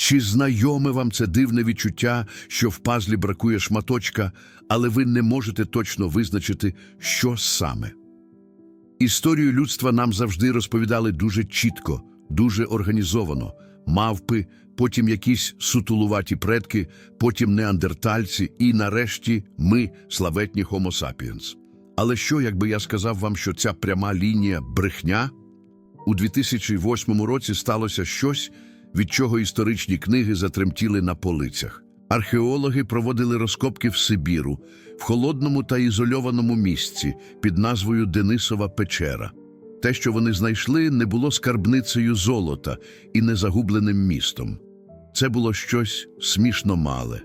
Чи знайоме вам це дивне відчуття, що в пазлі бракує шматочка, але ви не можете точно визначити, що саме? Історію людства нам завжди розповідали дуже чітко, дуже організовано. Мавпи, потім якісь сутулуваті предки, потім неандертальці і, нарешті, ми, славетні Homo sapiens. Але що, якби я сказав вам, що ця пряма лінія брехня? У 2008 році сталося щось, від чого історичні книги затремтіли на полицях. Археологи проводили розкопки в Сибіру, в холодному та ізольованому місці під назвою Денисова печера. Те, що вони знайшли, не було скарбницею золота і не загубленим містом. Це було щось смішно мале.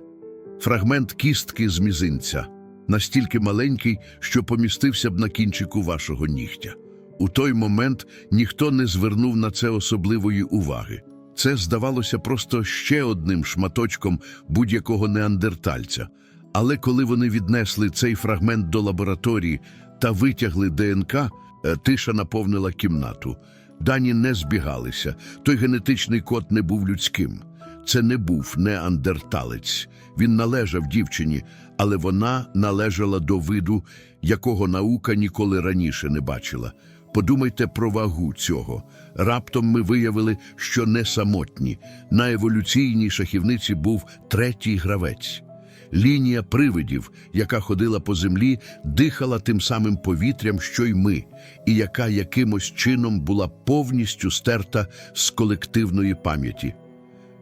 Фрагмент кістки з мізинця, настільки маленький, що помістився б на кінчику вашого нігтя. У той момент ніхто не звернув на це особливої уваги. Це здавалося просто ще одним шматочком будь-якого неандертальця. Але коли вони віднесли цей фрагмент до лабораторії та витягли ДНК, е, тиша наповнила кімнату. Дані не збігалися, той генетичний код не був людським. Це не був неандерталець. Він належав дівчині, але вона належала до виду, якого наука ніколи раніше не бачила. Подумайте про вагу цього. Раптом ми виявили, що не самотні. На еволюційній шахівниці був третій гравець. Лінія привидів, яка ходила по землі, дихала тим самим повітрям, що й ми, і яка якимось чином була повністю стерта з колективної пам'яті.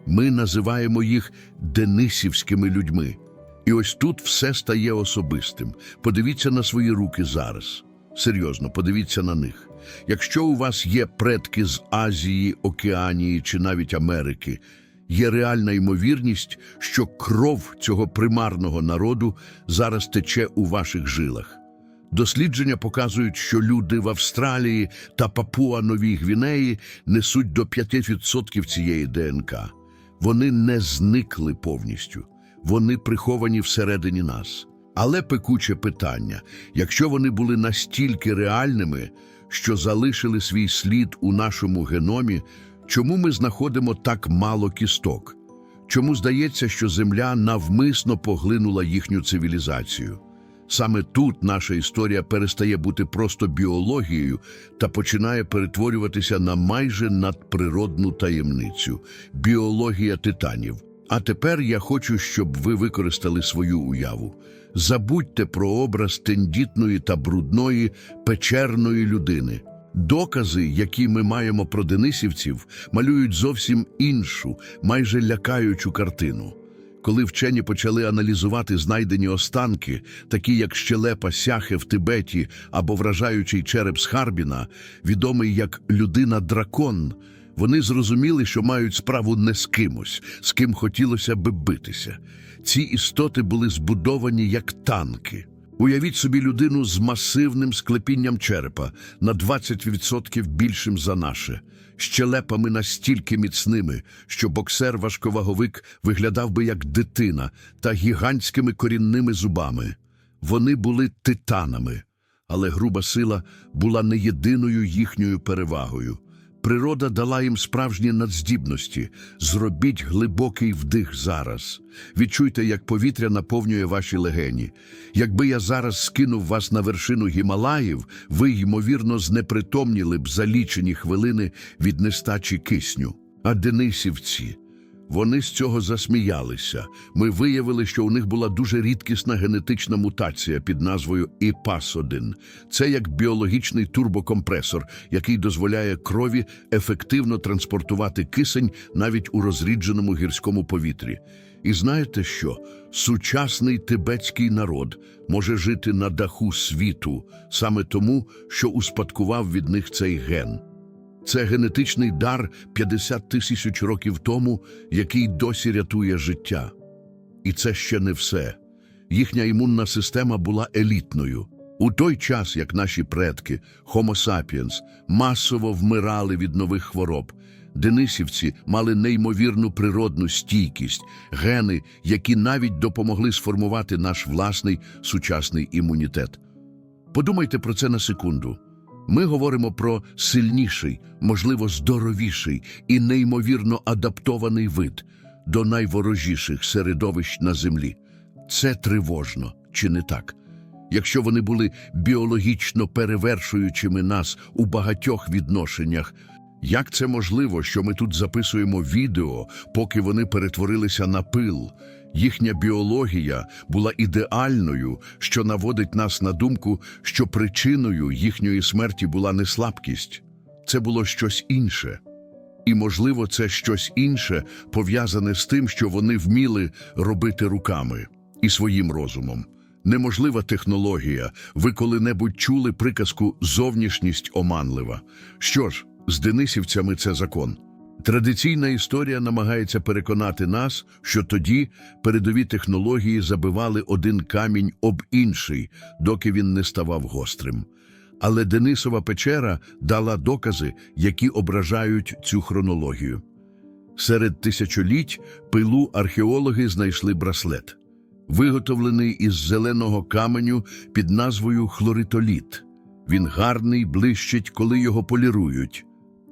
Ми називаємо їх денисівськими людьми. І ось тут все стає особистим. Подивіться на свої руки зараз. Серйозно, подивіться на них. Якщо у вас є предки з Азії, Океанії чи навіть Америки, є реальна ймовірність, що кров цього примарного народу зараз тече у ваших жилах. Дослідження показують, що люди в Австралії та Папуа-Новій Гвінеї несуть до 5% цієї ДНК. Вони не зникли повністю, вони приховані всередині нас. Але пекуче питання: якщо вони були настільки реальними, що залишили свій слід у нашому геномі, чому ми знаходимо так мало кісток? Чому здається, що Земля навмисно поглинула їхню цивілізацію? Саме тут наша історія перестає бути просто біологією та починає перетворюватися на майже надприродну таємницю біологія титанів. А тепер я хочу, щоб ви використали свою уяву. Забудьте про образ тендітної та брудної печерної людини. Докази, які ми маємо про денисівців, малюють зовсім іншу, майже лякаючу картину. Коли вчені почали аналізувати знайдені останки, такі як щелепа сяхи в Тибеті або вражаючий череп з Харбіна, відомий як людина-дракон, вони зрозуміли, що мають справу не з кимось, з ким хотілося би битися. Ці істоти були збудовані як танки. Уявіть собі людину з масивним склепінням черепа на 20% більшим за наше, щелепами настільки міцними, що боксер-важковаговик виглядав би як дитина та гігантськими корінними зубами. Вони були титанами, але груба сила була не єдиною їхньою перевагою. Природа дала їм справжні надздібності. Зробіть глибокий вдих зараз. Відчуйте, як повітря наповнює ваші легені. Якби я зараз скинув вас на вершину Гімалаїв, ви, ймовірно, знепритомніли б за лічені хвилини від нестачі кисню. А денисівці. Вони з цього засміялися. Ми виявили, що у них була дуже рідкісна генетична мутація під назвою ІПАС-1. Це як біологічний турбокомпресор, який дозволяє крові ефективно транспортувати кисень навіть у розрідженому гірському повітрі. І знаєте що? Сучасний тибетський народ може жити на даху світу саме тому, що успадкував від них цей ген. Це генетичний дар 50 тисяч років тому, який досі рятує життя. І це ще не все. Їхня імунна система була елітною. У той час, як наші предки, Homo sapiens, масово вмирали від нових хвороб, денисівці мали неймовірну природну стійкість, гени, які навіть допомогли сформувати наш власний сучасний імунітет. Подумайте про це на секунду. Ми говоримо про сильніший, можливо, здоровіший і неймовірно адаптований вид. до найворожіших середовищ на землі. Це тривожно, чи не так? Якщо вони були біологічно перевершуючими нас у багатьох відношеннях, як це можливо, що ми тут записуємо відео, поки вони перетворилися на пил? Їхня біологія була ідеальною, що наводить нас на думку, що причиною їхньої смерті була не слабкість, це було щось інше. І, можливо, це щось інше пов'язане з тим, що вони вміли робити руками і своїм розумом. Неможлива технологія. Ви коли-небудь чули приказку «зовнішність оманлива». Що ж, з денисівцями це закон. Традиційна історія намагається переконати нас, що тоді передові технології забивали один камінь об інший, доки він не ставав гострим. Але Денисова печера дала докази, які ображають цю хронологію. Серед тисячоліть пилу археологи знайшли браслет, виготовлений із зеленого каменю під назвою хлоритоліт. Він гарний, блищить, коли його полірують.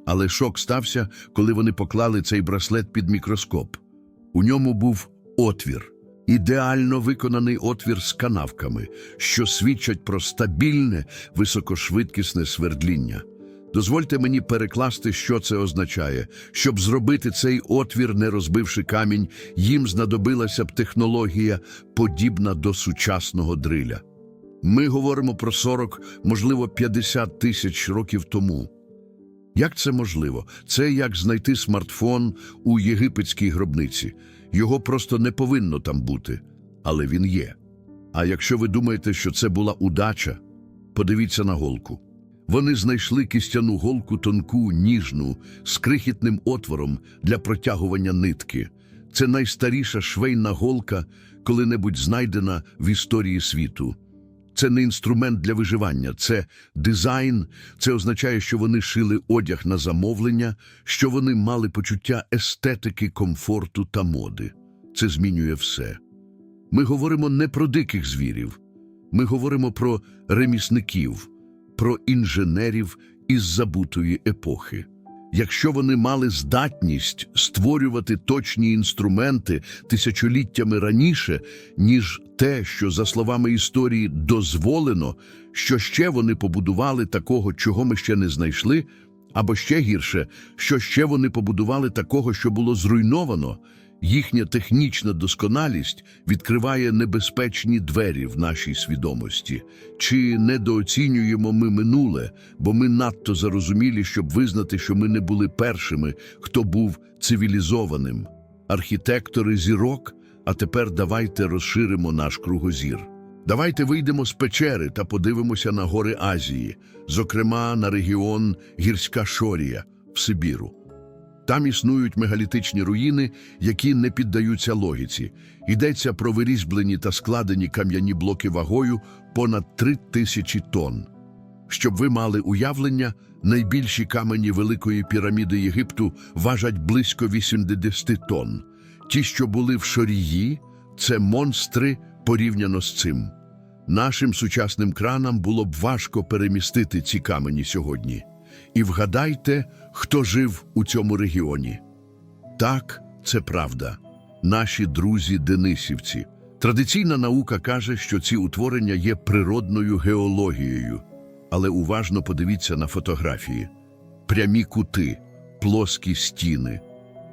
Але шок стався, коли вони поклали цей браслет під мікроскоп. У ньому був отвір, ідеально виконаний отвір з канавками, що свідчать про стабільне, високошвидкісне свердління. Дозвольте мені перекласти, що це означає. Щоб зробити цей отвір, не розбивши камінь, їм знадобилася б технологія, подібна до сучасного дриля. Ми говоримо про 40, можливо, 50 тисяч років тому. Як це можливо? Це як знайти смартфон у єгипетській гробниці. Його просто не повинно там бути, але він є. А якщо ви думаєте, що це була удача, подивіться на голку. Вони знайшли кістяну голку тонку, ніжну, з крихітним отвором для протягування нитки. Це найстаріша швейна голка, коли-небудь знайдена в історії світу. Це не інструмент для виживання, це дизайн. Це означає, що вони шили одяг на замовлення, що вони мали почуття естетики, комфорту та моди. Це змінює все. Ми говоримо не про диких звірів, ми говоримо про ремісників, про інженерів із забутої епохи. Якщо вони мали здатність створювати точні інструменти тисячоліттями раніше, ніж те, що, за словами історії, дозволено, що ще вони побудували такого, чого ми ще не знайшли, або ще гірше, що ще вони побудували такого, що було зруйновано, їхня технічна досконалість відкриває небезпечні двері в нашій свідомості. Чи недооцінюємо ми минуле, бо ми надто зарозумілі, щоб визнати, що ми не були першими, хто був цивілізованим. Архітектори зірок, а тепер давайте розширимо наш кругозір. Давайте вийдемо з печери та подивимося на гори Азії, зокрема на регіон Гірська Шорія в Сибіру. Там існують мегалітичні руїни, які не піддаються логіці. Йдеться про вирізблені та складені кам'яні блоки вагою понад три тисячі тонн. Щоб ви мали уявлення, найбільші камені Великої піраміди Єгипту важать близько 80 тонн. Ті, що були в Шорії, це монстри порівняно з цим. Нашим сучасним кранам було б важко перемістити ці камені сьогодні. І вгадайте, хто жив у цьому регіоні. Так, це правда. Наші друзі Денисівці. Традиційна наука каже, що ці утворення є природною геологією. Але уважно подивіться на фотографії: прямі кути, плоскі стіни.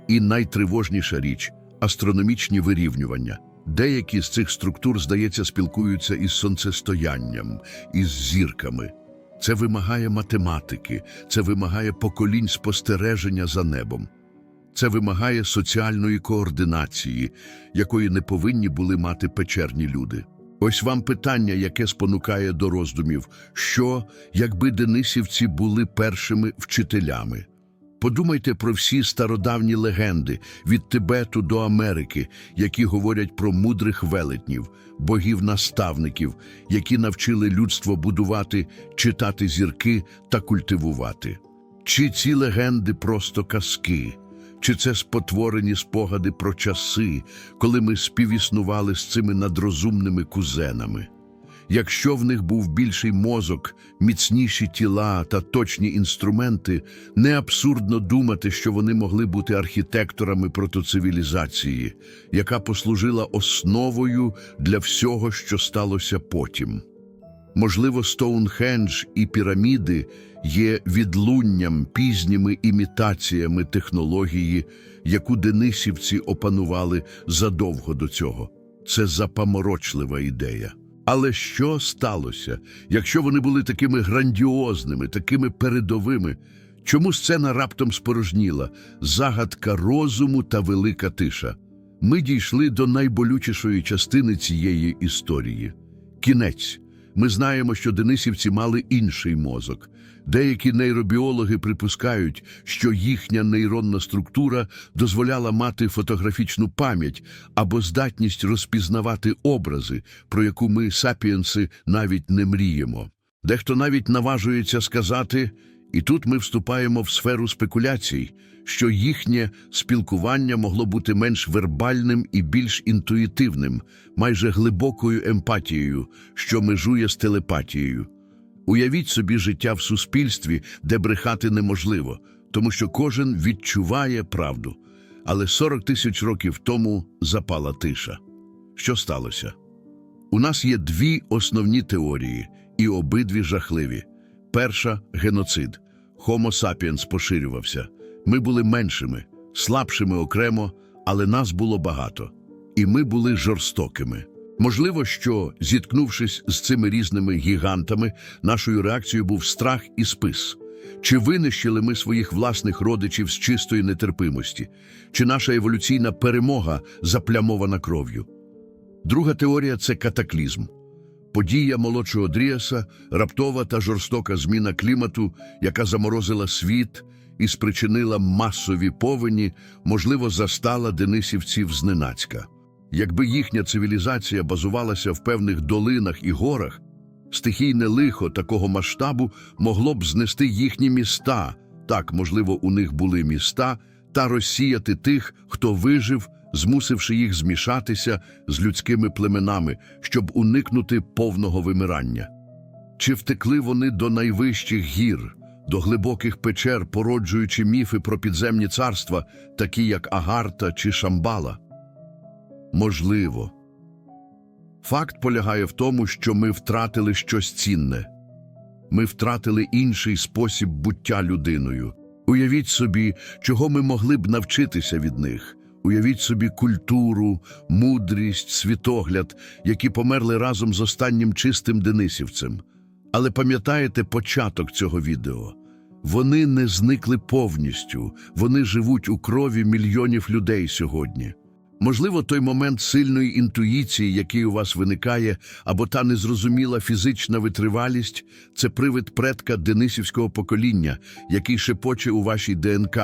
І найтривожніша річ астрономічні вирівнювання. Деякі з цих структур, здається, спілкуються із сонцестоянням, із зірками. Це вимагає математики, це вимагає поколінь спостереження за небом. Це вимагає соціальної координації, якої не повинні були мати печерні люди. Ось вам питання, яке спонукає до роздумів, що, якби денисівці були першими вчителями. Подумайте про всі стародавні легенди від Тибету до Америки, які говорять про мудрих велетнів, богів-наставників, які навчили людство будувати, читати зірки та культивувати. Чи ці легенди просто казки? Чи це спотворені спогади про часи, коли ми співіснували з цими надрозумними кузенами? Якщо в них був більший мозок, міцніші тіла та точні інструменти, не абсурдно думати, що вони могли бути архітекторами протоцивілізації, яка послужила основою для всього, що сталося потім. Можливо, Стоунхендж і піраміди є відлунням пізніми імітаціями технології, яку денисівці опанували задовго до цього. Це запаморочлива ідея. Але що сталося, якщо вони були такими грандіозними, такими передовими? Чому сцена раптом спорожніла? Загадка розуму та велика тиша. Ми дійшли до найболючішої частини цієї історії. Кінець. Ми знаємо, що денисівці мали інший мозок. Деякі нейробіологи припускають, що їхня нейронна структура дозволяла мати фотографічну пам'ять або здатність розпізнавати образи, про яку ми, сапіенси, навіть не мріємо. Дехто навіть наважується сказати, і тут ми вступаємо в сферу спекуляцій, що їхнє спілкування могло бути менш вербальним і більш інтуїтивним, майже глибокою емпатією, що межує з телепатією. Уявіть собі життя в суспільстві, де брехати неможливо, тому що кожен відчуває правду. Але 40 тисяч років тому запала тиша. Що сталося? У нас є дві основні теорії, і обидві жахливі. Перша геноцид. Homo sapiens поширювався. Ми були меншими, слабшими окремо, але нас було багато. І ми були жорстокими. Можливо, що, зіткнувшись з цими різними гігантами, нашою реакцією був страх і спис. Чи винищили ми своїх власних родичів з чистої нетерпимості? Чи наша еволюційна перемога заплямована кров'ю? Друга теорія це катаклізм. Подія молодшого Дріаса, раптова та жорстока зміна клімату, яка заморозила світ і спричинила масові повені, можливо, застала денисівців зненацька. Якби їхня цивілізація базувалася в певних долинах і горах, стихійне лихо такого масштабу могло б знести їхні міста, так, можливо, у них були міста, та розсіяти тих, хто вижив, змусивши їх змішатися з людськими племенами, щоб уникнути повного вимирання. Чи втекли вони до найвищих гір, до глибоких печер, породжуючи міфи про підземні царства, такі як Агарта чи Шамбала? Можливо. Факт полягає в тому, що ми втратили щось цінне. Ми втратили інший спосіб буття людиною. Уявіть собі, чого ми могли б навчитися від них. Уявіть собі культуру, мудрість, світогляд, які померли разом з останнім чистим денисівцем. Але пам'ятаєте початок цього відео? Вони не зникли повністю, вони живуть у крові мільйонів людей сьогодні. Можливо, той момент сильної інтуїції, який у вас виникає, або та незрозуміла фізична витривалість це привид предка денисівського покоління, який шепоче у вашій ДНК,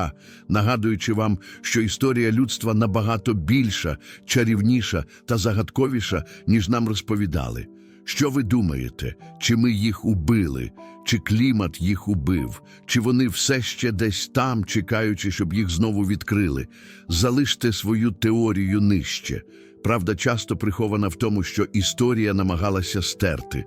нагадуючи вам, що історія людства набагато більша, чарівніша та загадковіша, ніж нам розповідали. Що ви думаєте? Чи ми їх убили? Чи клімат їх убив? Чи вони все ще десь там, чекаючи, щоб їх знову відкрили? Залиште свою теорію нижче. Правда часто прихована в тому, що історія намагалася стерти.